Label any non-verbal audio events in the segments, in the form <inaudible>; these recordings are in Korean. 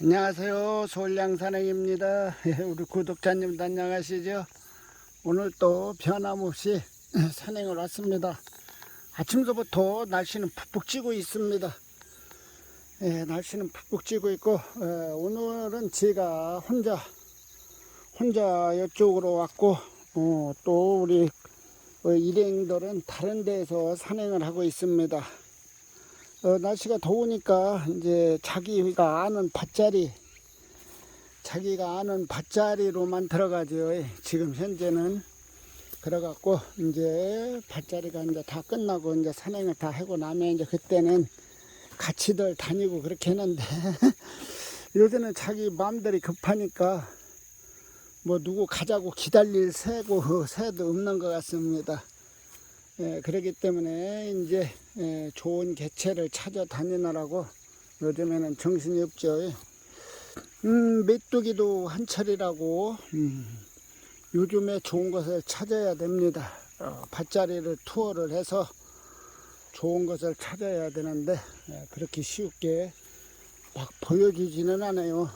안녕하세요. 솔량산행입니다. <laughs> 우리 구독자님도 안녕하시죠? 오늘 또 변함없이 <laughs> 산행을 왔습니다. 아침서부터 날씨는 푹푹 찌고 있습니다. 예, 날씨는 푹푹 찌고 있고 예, 오늘은 제가 혼자 혼자 이쪽으로 왔고 어, 또 우리 어, 일행들은 다른 데에서 산행을 하고 있습니다. 어, 날씨가 더우니까 이제 자기가 아는 밭자리, 자기가 아는 밭자리로만 들어가죠. 예, 지금 현재는 그래갖고 이제 밭자리가 이제 다 끝나고 이제 산행을 다 하고 나면 이제 그때는 같이들 다니고 그렇게 했는데 <laughs> 요새는 자기 마음대로 급하니까 뭐 누구 가자고 기다릴 새고 새도 없는 것 같습니다. 예, 그렇기 때문에 이제 예, 좋은 개체를 찾아다니느라고 요즘에는 정신이 없죠. 예. 음, 메뚜기도 한철이라고 음, 요즘에 좋은 것을 찾아야 됩니다. 어, 밭자리를 투어를 해서 좋은 것을 찾아야 되는데 예, 그렇게 쉽게 막 보여주지는 않아요.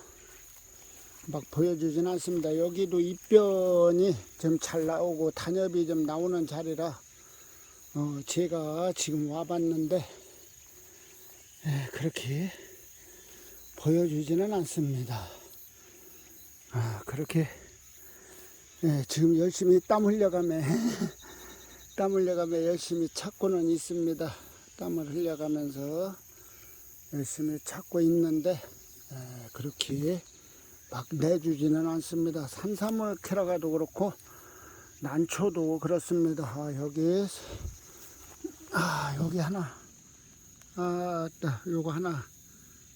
막 보여주지는 않습니다. 여기도 입변이 좀 잘 나오고 단엽이 좀 나오는 자리라 어, 제가 지금 와봤는데 에, 그렇게 보여주지는 않습니다. 아, 그렇게 예, 지금 열심히 땀 흘려가며 <laughs> 땀 흘려가며 열심히 찾고는 있습니다. 땀을 흘려가면서 열심히 찾고 있는데 에, 그렇게 막 내주지는 않습니다. 산삼을 캐러 가도 그렇고 난초도 그렇습니다. 아, 여기 아 여기 하나 아따 요거 하나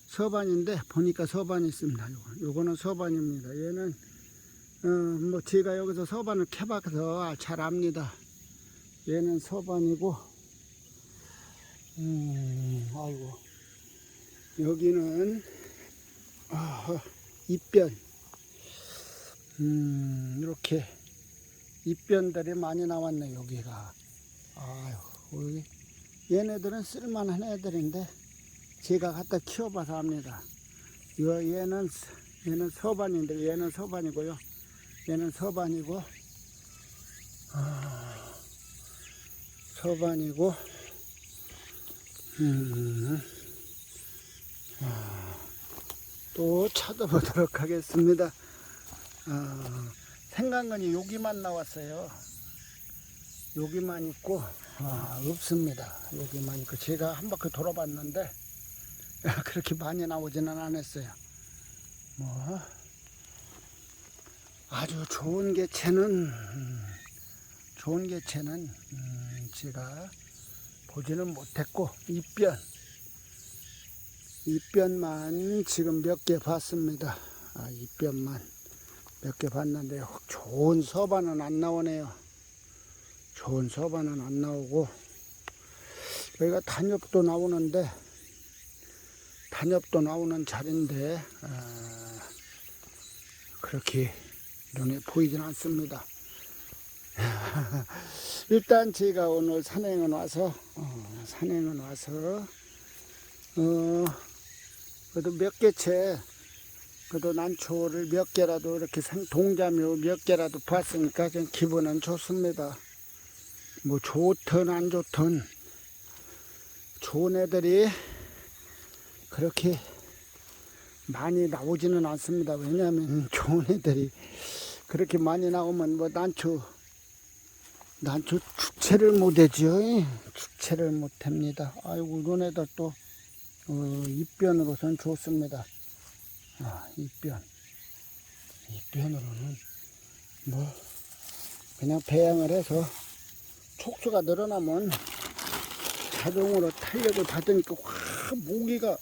서반인데 보니까 서반이 있습니다. 요거 요거는 서반입니다. 얘는 어 뭐 제가 여기서 서반을 캐봐서 잘 압니다. 얘는 서반이고 음 아이고 여기는 아 입변 음 이렇게 입변들이 많이 나왔네 여기가 아유 여기 얘네들은 쓸만한 애들인데 제가 갖다 키워봐서 합니다. 요 얘는 얘는 서반인데 얘는 서반이고요. 얘는 서반이고 아, 서반이고 음, 아, 또 찾아보도록 하겠습니다. 아, 생강근이 여기만 나왔어요. 여기만 있고 아, 없습니다. 여기만 있고 제가 한 바퀴 돌아봤는데 <laughs> 그렇게 많이 나오지는 않았어요. 뭐 아주 좋은 개체는 음, 좋은 개체는 음, 제가 보지는 못했고 입변 입변만 지금 몇 개 봤습니다. 아, 입변만. 몇 개 봤는데 좋은 서반은 안 나오네요. 좋은 서반은 안 나오고 여기가 단엽도 나오는데 단엽도 나오는 자리인데 아, 그렇게 눈에 보이진 않습니다. <laughs> 일단 제가 오늘 산행은 와서 어, 산행은 와서 어, 그래도 몇 개채 그래도 난초를 몇 개라도 이렇게 생- 동자묘 몇 개라도 봤으니까 좀 기분은 좋습니다. 뭐 좋든 안 좋든 좋은 애들이 그렇게 많이 나오지는 않습니다. 왜냐하면 좋은 애들이 그렇게 많이 나오면 뭐 난초 난초 주체를 못하죠. 주체를 못합니다. 아이고 이런 애들 또 어, 입변으로선 좋습니다. 아, 입변. 입변으로는 뭐 그냥 배양을 해서 촉수가 늘어나면 자동으로 탄력을 받으니까 확 모기가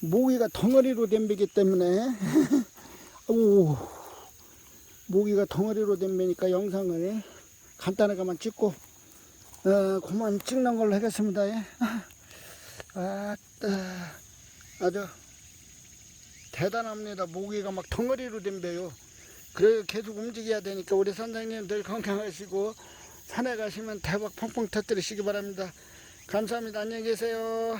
모기가 덩어리로 댐비기 때문에 <laughs> 오 모기가 덩어리로 댐비니까 영상을 간단하게만 찍고 어, 그만 찍는 걸로 하겠습니다. 예. <laughs> 아, 아주 대단합니다. 모기가 막 덩어리로 덤벼요. 그래 계속 움직여야 되니까 우리 선생님들 건강하시고 산에 가시면 대박 펑펑 터뜨리시기 바랍니다. 감사합니다. 안녕히 계세요.